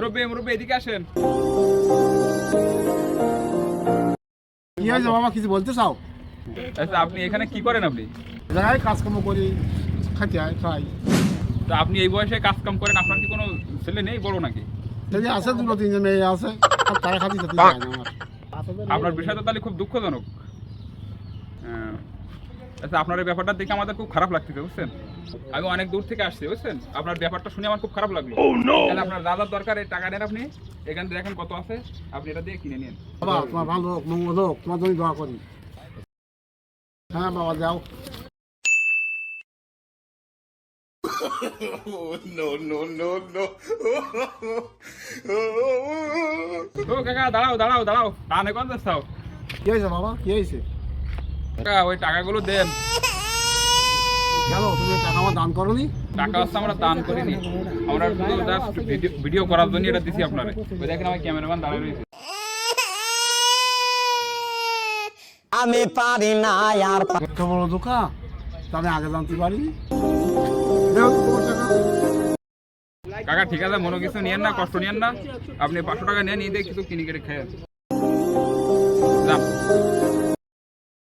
মুরব্বী মুরব্বী এদিকে আসেন। কি হয়েছে বাবা কিছু বলতে চাও? আচ্ছা আপনি এখানে কি করেন আপনি? জায়গায় কাজকর্ম করি খাইতে হয় খাই। তো আপনি এই বয়সে কাজ কাম করেন আপনার কি কোনো ছেলে নেই বড় নাকি? যদি আছে দুটো তিনজন মেয়ে আছে আর তারা খাতি খাতি যায় না আমার। আপনার বিষয়টা তাহলে খুব দুঃখজনক। আচ্ছা আপনার এই ব্যাপারটা দেখে আমাদের খুব খারাপ লাগতেছে বুঝছেন? আমি অনেক দূর থেকে আসছি বুঝছেন? আপনার ব্যাপারটা শুনে আমার খুব খারাপ লাগল। তাহলে আপনার দাদার দরকার এই টাকা নেন আপনি। এখান থেকে দেখেন কত আছে? আপনি এটা দিয়ে কিনে নিন। বাবা তোমার ভালো হোক মঙ্গল হোক তোমার জন্য দোয়া করি। হ্যাঁ বাবা যাও। ও কাকা দাঁড়াও দাঁড়াও দাঁড়াও। কানে কত চাও কি হয়েছে বাবা? কি হয়েছে? ওই টাকাগুলো দেন। গেল তুমি টাকা আমার দান করনি? টাকা হচ্ছে আমরা দান করিনি। আমরা শুধু ভিডিও করার জন্য এটা দিছি আপনারে। ওই দেখেন আমার ক্যামেরাম্যান দাঁড়িয়ে রয়েছে। আমি পারি না আর বড় আমি আগে জানতে টাকা। কাকা ঠিক আছে মনে কিছু নিয়েন না কষ্ট নিয়েন না। আপনি পাঁচশো টাকা নিয়ে নিয়ে দিয়ে কিছু কিনে কেটে খেয়ে